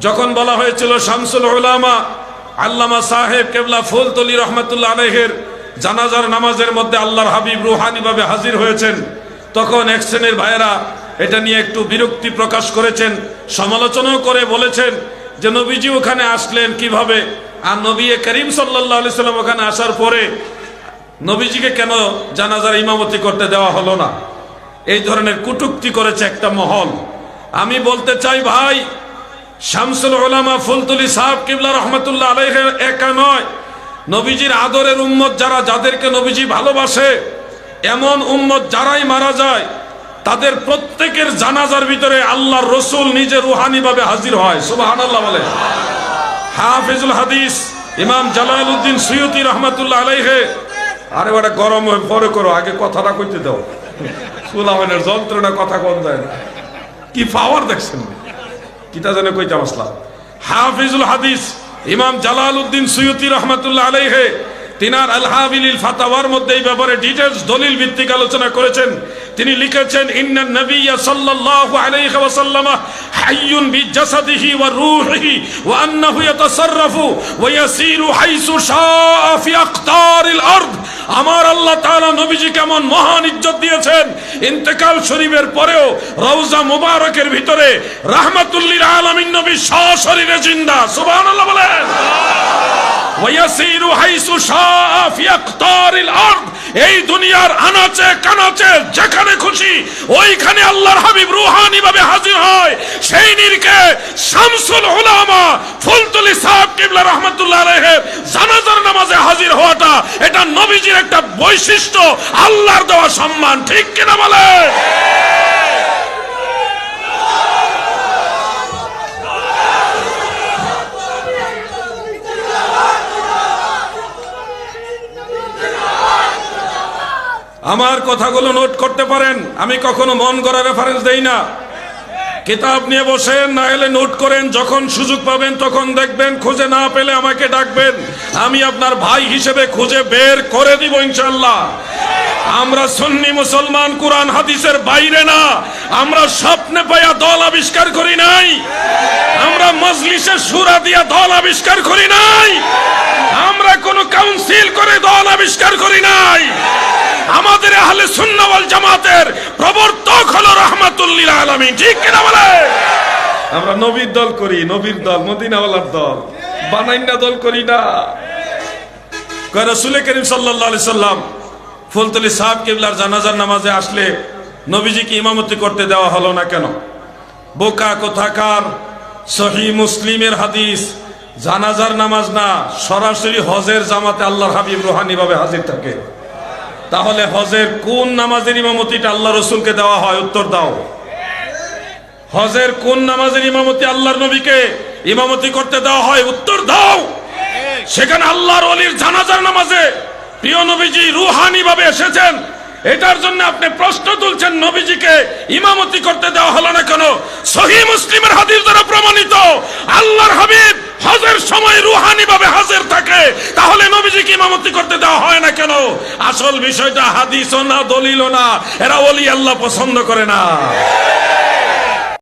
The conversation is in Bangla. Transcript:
যখন বলা হয়েছিল শামসুল উলামা আল্লামা সাহেব কেবলা ফুলতলি রহমতুল্লাহ আলহের জানাজার নামাজের মধ্যে আল্লাহর হাবিব রুহানিভাবে হাজির হয়েছেন, তখন এক শ্রেণির ভাইয়েরা এটা নিয়ে একটু বিরক্তি প্রকাশ করেছেন, সমালোচনাও করে বলেছেন যে নবীজি ওখানে আসলেন কীভাবে, আর নবী করিম সাল্লাহ আলি সাল্লাম ওখানে আসার পরে নবীজিকে কেন জানাজার ইমামতি করতে দেওয়া হলো না? এই ধরনের কুটুক্তি করেছে একটা মহল। আমি বলতে চাই ভাই শামসুল ওলামা ফুলতুলি সাহেব কিবলা রহমতুল্লাহ আলাইহের একা নয় নবীজির আদরের উম্মত যারা, যাদেরকে নবীজি ভালোবাসে, এমন উম্মত যারাই মারা যায়, তাদের প্রত্যেকের জানাজার ভিতরে আল্লাহর রসুল নিজে রুহানি ভাবে হাজির হয়। সুবাহান আল্লাহ বলে। হাফিজুল হাদিস, ইমাম জালাল উদ্দিন সৈয়দি রহমতুল্লাহ আলাইহে। আরে ওটা গরম হয়ে, পরে করো, আগে কথাটা কইতে দাও। সুলামের যন্ত্রণা কথা কম যায় না। কি পাওয়ার দেখছেন? কিতা জানে কইতাম আসলাম হাফিজুল হাদিস, ইমাম জালাল উদ্দিন সৈয়দি রহমতুল্লাহ আলাইহে, তিনার আলহাবিলিল ফাতাওয়ার মধ্যে এই ব্যাপারে ডিটেলস দলিল ভিত্তিক আলোচনা করেছেন। তিনি লিখেছেন, ইন্নান নবিয়্যা সাল্লাল্লাহু আলাইহি ওয়াসাল্লাম হাইয়ুন বিজাসাদিহি ওয়া রূহিহি ওয়া আন্নাহু ইয়াতাসাররাফু ওয়া ইয়াসিরু হাইসু শাআ ফি আকতারিল আরদ। আমার আল্লাহ তাআলা নবীজি কেমন মহান ইজ্জত দিয়েছেন। ইন্তেকাল শরীফের পরেও রওজা মুবারকের ভিতরে রাহমাতুল্লিল আলামিন নবী সশরীরে জিন্দা। সুবহানাল্লাহ বলেন। ওয়াসিরু হাইসু শাআ ফি আকতারিল আরদ। এই দুনিয়ার আনাচে কানাচে, যেখানে খুশি, ওইখানে আল্লাহর হাবিব রুহানি ভাবে হাজির হয়। সেই নিরকে শামসুল উলামা ফুলতুলি সাহেব কিবলা রহমাতুল্লাহ আলাইহি জানাজার নামাজে হাজির হওয়াটা এটা নবীজির একটা বৈশিষ্ট্য, আল্লাহর দেওয়া সম্মান। ঠিক কিনা বলে আমার কথাগুলো নোট করতে পারেন। আমি কখনো মন করা রেফারেন্স দেই না। কিতাব নিয়ে বসেন, না এলে নোট করেন, যখন সুযোগ পাবেন তখন দেখবেন, খুঁজে না পেলে আমাকে ডাকবেন। আমি আপনার ভাই হিসেবে খুঁজে বের করে দিব ইনশাল্লাহ আমরা সুন্নি মুসলমান, কোরআন, হাদিসের বাইরে না। আমরা স্বপ্নে পাইয়া দল আবিষ্কার করি নাই। আমরা মজলিসে সুরা দিয়া দল আবিষ্কার করি নাই আমরা কোন কাউন্সিল করে দল আবিষ্কার করি নাই আমাদের আহলে সুন্নাহ ওয়াল জামাতের প্রবর্তক হলো রাহমাতুল্লিল আলামিন। ঠিক কিনা বলে? আমরা নবীর দল করি, নবীর দল, মদিনাওয়ালার দল। বানাইনা দল করি না। রাসূল করিম আলাইহি সাল্লাম, ফুলতলি সাহেব কিবলার জানাজার নামাজে আসলে নবীজিকে ইমামতি করতে দেওয়া হলো না কেন? বোকা কোথাকার সহি মুসলিমের হাদিস, জানাজার নামাজ না, সরাসরি হজের জামাতে আল্লাহর হাবিব রুহানি ভাবে হাজির থাকে। তাহলে হজের কোন নামাজের ইমামতিটা আল্লাহ রসুলকে দেওয়া হয়? উত্তর দাও। হজের কোন নামাজের ইমামতি আল্লাহর নবীকে ইমামতি করতে দেওয়া হয়? উত্তর দাও। সেখানে আল্লাহর অলির জানাজার নামাজে প্রিয় নবীজি রুহানি ভাবে এসেছেন। এটার জন্য আপনি প্রশ্ন তুলছেন, নবীজিকে ইমামতি করতে দেওয়া হলো না কেন? সহি মুসলিমের হাদিস দ্বারা প্রমাণিত। আল্লাহর হাবিব সময় রুহানি ভাবে হাজির থাকে, তাহলে নবীজিকে ইমামতি করতে দেওয়া হয় না কেন? আসল বিষয়টা হাদিসও না, দলিলও না। এরা ওলি আল্লাহ পছন্দ করে না।